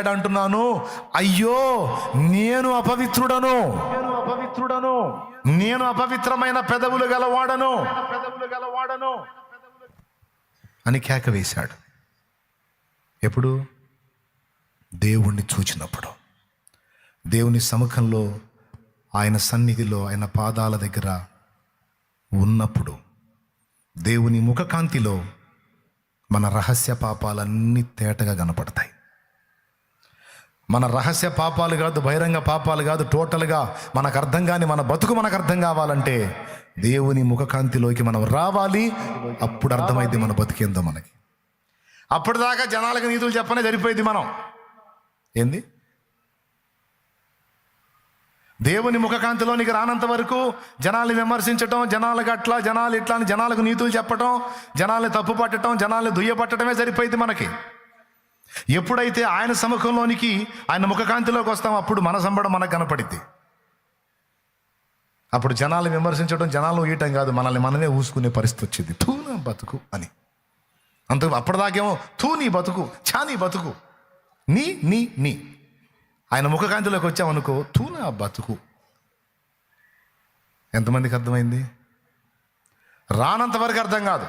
అంటున్నాను? అయ్యో నేను అపవిత్రుడను. నేను అపవిత్రుడను నేను అపవిత్రమైన పెదవులు గలవాడను పెదవులు గలవాడను. అని కేక వేశాడు. ఎప్పుడు? దేవుణ్ణి చూచినప్పుడు. దేవుని సముఖంలో ఆయన సన్నిధిలో ఆయన పాదాల దగ్గర ఉన్నప్పుడు దేవుని ముఖకాంతిలో మన రహస్య పాపాలన్నీ తేటగా కనపడతాయి. మన రహస్య పాపాలు కాదు బహిరంగ పాపాలు కాదు టోటల్గా మనకు అర్థం కాని మన బతుకు మనకు అర్థం కావాలంటే దేవుని ముఖకాంతిలోకి మనం రావాలి. అప్పుడు అర్థమైంది మన బతికేందో మనకి. అప్పటిదాకా జనాలకు నీతులు చెప్పనే సరిపోయింది మనం. ఏంది? దేవుని ముఖకాంతిలోనికి రానంత వరకు జనాల్ని విమర్శించటం జనాలకు అట్లా జనాలు ఇట్లా అని జనాలకు నీతులు చెప్పటం జనాల్ని తప్పు పట్టడం జనాల్ని దుయ్యపట్టడమే సరిపోయింది మనకి. ఎప్పుడైతే ఆయన సముఖంలోనికి ఆయన ముఖకాంతిలోకి వస్తాం అప్పుడు మన సంబడం మనకు కనపడిద్ది. అప్పుడు జనాలు విమర్శించడం జనాలు ఊయటం కాదు మనల్ని మనమే ఊసుకునే పరిస్థితి వచ్చింది. తూ నా బతుకు అని. అంత అప్పటిదాకేమో తూ నీ బతుకు చా నీ బతుకు నీ నీ నీ. ఆయన ముఖకాంతిలోకి వచ్చామనుకో తూ నా బతుకు. ఎంతమందికి అర్థమైంది? రానంత వరకు అర్థం కాదు.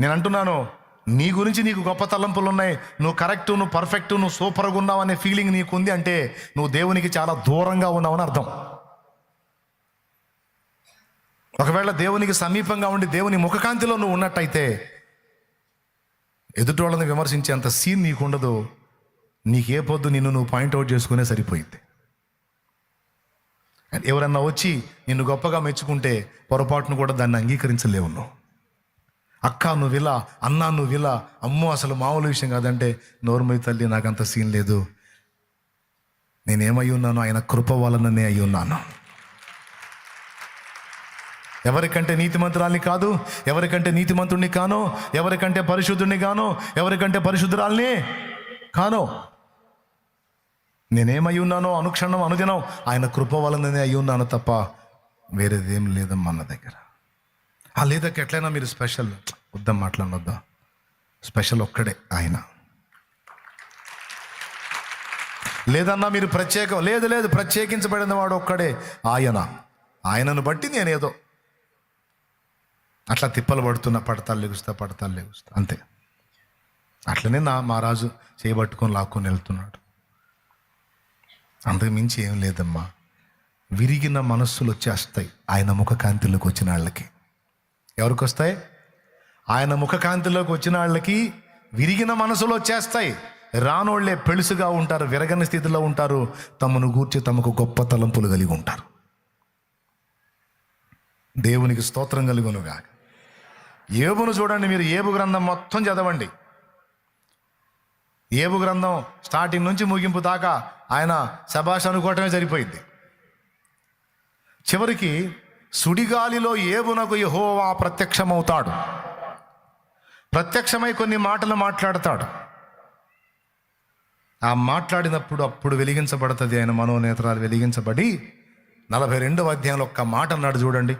నేను అంటున్నాను నీ గురించి నీకు గొప్ప తలంపులు ఉన్నాయి నువ్వు కరెక్ట్ నువ్వు పర్ఫెక్ట్ నువ్వు సూపర్గా ఉన్నావు అనే ఫీలింగ్ నీకు ఉంది అంటే నువ్వు దేవునికి చాలా దూరంగా ఉన్నావని అర్థం. ఒకవేళ దేవునికి సమీపంగా ఉండి దేవుని ముఖకాంతిలో నువ్వు ఉన్నట్టయితే ఎదుటోళ్ళని విమర్శించేంత సీన్ నీకు ఉండదు నీకే పొద్దు నిన్ను నువ్వు పాయింట్అవుట్ చేసుకునే సరిపోయింది. ఎవరన్నా వచ్చి నిన్ను గొప్పగా మెచ్చుకుంటే పొరపాటును కూడా దాన్ని అంగీకరించలేవు నువ్వు. అక్క నువ్వు ఇలా అన్నా నువ్వు ఇలా అమ్మో అసలు మామూలు విషయం కాదంటే నోరుమై తల్లి నాకంత సీన్ లేదు. నేనేమై ఉన్నాను ఆయన కృప వలననే అయి ఉన్నాను. ఎవరికంటే నీతిమంతురాల్ని కాదు ఎవరికంటే నీతిమంతుడిని కాను ఎవరికంటే పరిశుద్ధుడిని కాను ఎవరికంటే పరిశుద్ధురాల్ని కానో. నేనేమై ఉన్నానో అనుక్షణం అనుదినం ఆయన కృప వలననే అయి ఉన్నాను తప్ప వేరేదేం లేదమ్మా నా దగ్గర. లేదక్క ఎట్లయినా మీరు స్పెషల్. వద్దాం మాట్లాడొద్దా స్పెషల్ ఒక్కడే ఆయన. లేదన్నా మీరు ప్రత్యేకం లేదు లేదు ప్రత్యేకించబడిన వాడు ఒక్కడే ఆయన. ఆయనను బట్టి నేనేదో అట్లా తిప్పలు పడుతున్నా పడతాలు లెగుస్తా పడతాలు లెగుస్తా. అంతే. అట్లనే నా మా రాజు చేయబట్టుకొని లాక్కొని వెళ్తున్నాడు. అంతకు మించి ఏం లేదమ్మా. విరిగిన మనస్సులు వచ్చేస్తాయి. ఆయన ముఖకాంతిలోకి వచ్చిన వాళ్ళకి. ఎవరికి వస్తాయి ఆయన ముఖకాంతిలోకి వచ్చిన వాళ్ళకి విరిగిన మనసులు వచ్చేస్తాయి. రానోళ్ళే పెళుసుగా ఉంటారు విరగని స్థితిలో ఉంటారు తమను గూర్చి తమకు గొప్ప తలంపులు కలిగి ఉంటారు. దేవునికి స్తోత్రం కలుగునుగా ఏబును చూడండి మీరు ఏబు గ్రంథం మొత్తం చదవండి. ఏబు గ్రంథం స్టార్టింగ్ నుంచి ముగింపు దాకా ఆయన శబాష్ అనుకోవటమే సరిపోయింది చివరికి సుడిగాలిలో ఏబునకు యహోవా ప్రత్యక్షమవుతాడు? ప్రత్యక్షమై కొన్ని మాటలు మాట్లాడతాడు. ఆ మాట్లాడినప్పుడు అప్పుడు వెలిగించబడుతుంది ఆయన మనోనేత్రాలు. వెలిగించబడి నలభై రెండవ అధ్యాయంలో ఒక్క మాట అన్నాడు చూడండి.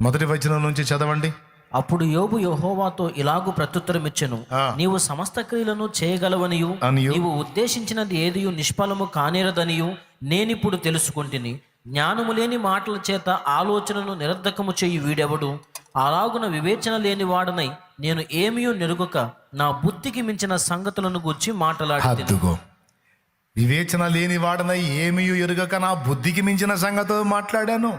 మొదటి వచనం నుంచి చదవండి. అప్పుడు యోబు యెహోవాతో ఇలాగు ప్రత్యుత్తరం ఇచ్చెను. నీవు సమస్త క్రియలను చేయగలవనియు. నీవు ఉద్దేశించినది ఏదియు నిష్ఫలము కానేరదనియు నేనిప్పుడు తెలుసుకుంటుని. జ్ఞానము లేని మాటల చేత ఆలోచనను నిరర్ధకము చెయ్యి వీడెవడు? అలాగున వివేచన లేని వాడనై నేను ఏమియో నెరుగక నా బుద్ధికి మించిన సంగతులను గూర్చి మాట్లాడి వివేచన లేని వాడనై ఏమీ ఎరుగక నా బుద్ధికి మించిన సంగతో మాట్లాడాను?